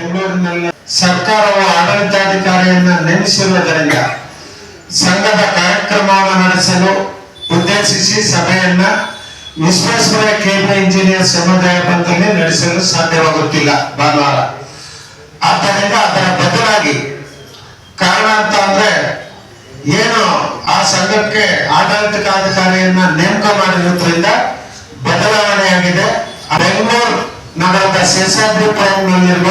ಬೆಂಗಳೂರಿನಲ್ಲಿ ಸರ್ಕಾರವು ಆಡಳಿತಾಧಿಕಾರಿಯನ್ನ ನೇಮಿಸಿರುವುದರಿಂದ ಸಂಘದ ಕಾರ್ಯಕ್ರಮವನ್ನು ನಡೆಸಲು ಉದ್ದೇಶಿಸಿ ಸಭೆಯನ್ನ ವಿಶ್ವೇಶ್ವರ ಕೇಂದ್ರ ಇಂಜಿನಿಯರ್ ಸಮುದಾಯ ಪಂಥದಲ್ಲಿ ನಡೆಸಲು ಸಾಧ್ಯವಾಗುತ್ತಿಲ್ಲ ಭಾನುವಾರ. ಆದ್ದರಿಂದ ಅದರ ಬದಲಾಗಿ ಕಾರಣ ಅಂತ ಅಂದ್ರೆ ಏನು ಆ ಸಂಘಕ್ಕೆ ಆಡಳಿತಾಧಿಕಾರಿಯನ್ನ ನೇಮಕ ಮಾಡಿರೋದ್ರಿಂದ ಬದಲಾವಣೆಯಾಗಿದೆ. ಬೆಂಗಳೂರು ನಗರದ ಶೇಷಾದ್ರಿಪುರಂನಲ್ಲಿರುವ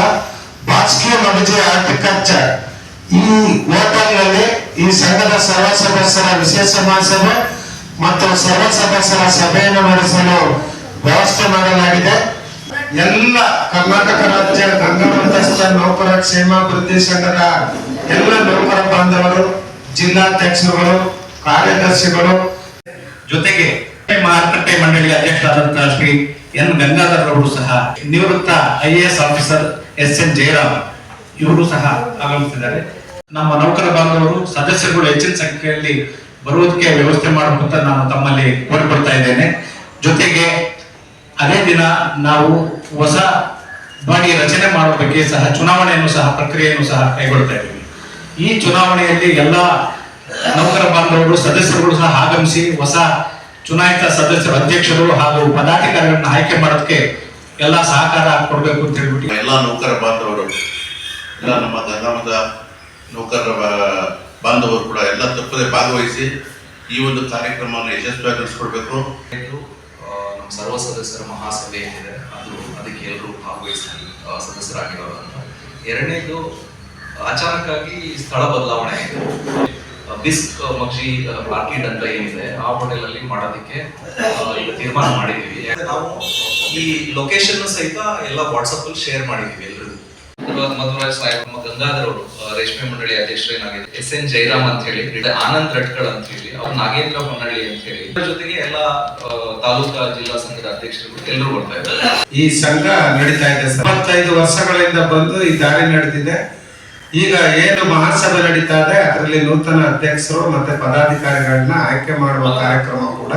ಬಾಸ್ಕಿಯ ಮಗಜಿ ಆರ್ಟಿಕಲ್ಚರ್ ಈ ಹೋಟೆಲ್ನಲ್ಲಿ ಈ ಸಂಘದ ಸರ್ವ ಸದಸ್ಯರ ವಿಶೇಷ ಮಹಾಸಭೆ ಮತ್ತು ಸರ್ವ ಸದಸ್ಯರ ಸಭೆಯನ್ನು ನಡೆಸಲು ವ್ಯವಸ್ಥೆ ಮಾಡಲಾಗಿದೆ. ಎಲ್ಲ ಕರ್ನಾಟಕ ರಾಜ್ಯ ಗಂಗಾಮಂತಸ್ಥ ನೌಕರ ಕ್ಷೇಮಾಭಿವೃದ್ಧಿ ಸಂಘದ ಎಲ್ಲ ನೌಕರ ಬಾಂಧವರು, ಜಿಲ್ಲಾಧ್ಯಕ್ಷರುಗಳು, ಕಾರ್ಯದರ್ಶಿಗಳು. ಜೊತೆಗೆ ಮಾರುಕಟ್ಟೆ ಮಂಡಳಿಯ ಅಧ್ಯಕ್ಷರಾದಂತಹ ಶ್ರೀ ಎನ್ ಗಂಗಾಧರ್ ಅವರು ಸಹ ನಿವೃತ್ತ I S officer S N Jayaram ಇವರು ಸಹ ಆಗಮಿಸಿದ್ದಾರೆ. ನಮ್ಮ ನೌಕರ ಬಾಂಧವರು, ಸದಸ್ಯರುಗಳು ಹೆಚ್ಚಿನ ಸಂಖ್ಯೆಯಲ್ಲಿ ಬರುವುದಕ್ಕೆ ವ್ಯವಸ್ಥೆ ಮಾಡಬೇಕಂತ ನಾನು ತಮ್ಮಲ್ಲಿ ಕೋರಿಕೊಳ್ತಾ ಇದ್ದೇನೆ. ಜೊತೆಗೆ ಅದೇ ದಿನ ನಾವು ಹೊಸ ಬಾಡಿ ರಚನೆ ಮಾಡುವ ಬಗ್ಗೆ ಸಹ ಚುನಾವಣೆಯನ್ನು ಸಹ, ಪ್ರಕ್ರಿಯೆಯನ್ನು ಸಹ ಕೈಗೊಳ್ತಾ ಇದ್ದೀವಿ. ಈ ಚುನಾವಣೆಯಲ್ಲಿ ಎಲ್ಲ ನೌಕರ ಬಾಂಧವರು, ಸದಸ್ಯರುಗಳು ಸಹ ಆಗಮಿಸಿ ಹೊಸ ಚುನಾಯಿತ ಸದಸ್ಯರು ಅಧ್ಯಕ್ಷರು ಹಾಗೂ ಪದಾಧಿಕಾರಿಗಳನ್ನ ಆಯ್ಕೆ ಮಾಡೋದಕ್ಕೆ ಎಲ್ಲ ಸಹಕಾರ ಕೊಡಬೇಕು ಅಂತ ಹೇಳ್ಬಿಟ್ಟು. ಎಲ್ಲ ನೌಕರ ಬಾಂಧವರು ಎಲ್ಲ ನಮ್ಮ ಗಂಗಾಮದ ನೌಕರರ ಬಾ- ಬಾಂಧವರು ಕೂಡ ಎಲ್ಲ ತಪ್ಪದೆ ಭಾಗವಹಿಸಿ ಈ ಒಂದು ಕಾರ್ಯಕ್ರಮವನ್ನು ಯಶಸ್ವಿಯಾಗಿ ನಡೆಸ್ಕೊಡ್ಬೇಕು. ಎಂದು ನಮ್ಮ ಸರ್ವ ಸದಸ್ಯರ ಮಹಾಸಭೆ ಏನಿದೆ ಅದು ಅದಕ್ಕೆ ಎಲ್ಲರೂ ಭಾಗವಹಿಸಿ ಸದಸ್ಯರಾಗಿರೋದನ್ನು. ಎರಡನೇದು ಅಚಾನಕ್ಕಾಗಿ ಸ್ಥಳ ಬದಲಾವಣೆ ಆಗಿದೆ. ಆ, ಬಿಸ್ಕ್ ಮಗ್ಜಿ ಮಾರ್ಕೆಟ್ ಅಂತ ಏನಿದೆ ಆ ಹೋಟೆಲ್ ಅಲ್ಲಿ ಮಾಡೋದಕ್ಕೆ ಈಗ ತೀರ್ಮಾನ ಮಾಡಿದೀವಿ ನಾವು ಈ ಲೊಕೇಶನ್ ಸಹಿತ ಎಲ್ಲ ವಾಟ್ಸಪ್ ಅಲ್ಲಿ ಶೇರ್ ಮಾಡಿದೀವಿ ಎಲ್ರಿಗೂ. ಮಧುರಾಜ್ ಸಾಹೇಬ್ ನಮ್ಮ ಗಂಗಾಧರ್ ಅವರು ರೇಷ್ಮೆ ಮಂಡಳಿ ಅಧ್ಯಕ್ಷರು ಏನಾಗಿದೆ ಎಸ್ ಎನ್ ಜಯರಾಮ್ ಅಂತ ಹೇಳಿ ಆನಂದ್ ರಟ್ಕಳ್ ಅಂತ ಹೇಳಿ ಅವ್ರು ನಾಗೇಂದ್ರ ಹೊನ್ನಳ್ಳಿ ಅಂತ ಹೇಳಿ. ಇದ್ರ ಜೊತೆಗೆ ಎಲ್ಲ ಆ, ತಾಲೂಕಾ ಜಿಲ್ಲಾ ಸಂಘದ ಅಧ್ಯಕ್ಷರು ಎಲ್ಲರೂ ಬರ್ತಾ ಇದ್ದಾರೆ. ಈ ಸಂಘ ನಡೀತಾ ಇದೆ ಸರ್. ಇಪ್ಪತ್ತೈದು ವರ್ಷಗಳಿಂದ ಬಂದು ಈ ದಾರಿ ನಡೆದಿದೆ. ಈಗ ಏನು ಮಹಾಸಭೆ ನಡೀತಾ ಇದೆ ಅದರಲ್ಲಿ ನೂತನ ಅಧ್ಯಕ್ಷರು ಮತ್ತೆ ಪದಾಧಿಕಾರಿಗಳನ್ನ ಆಯ್ಕೆ ಮಾಡುವ ಕಾರ್ಯಕ್ರಮ ಕೂಡ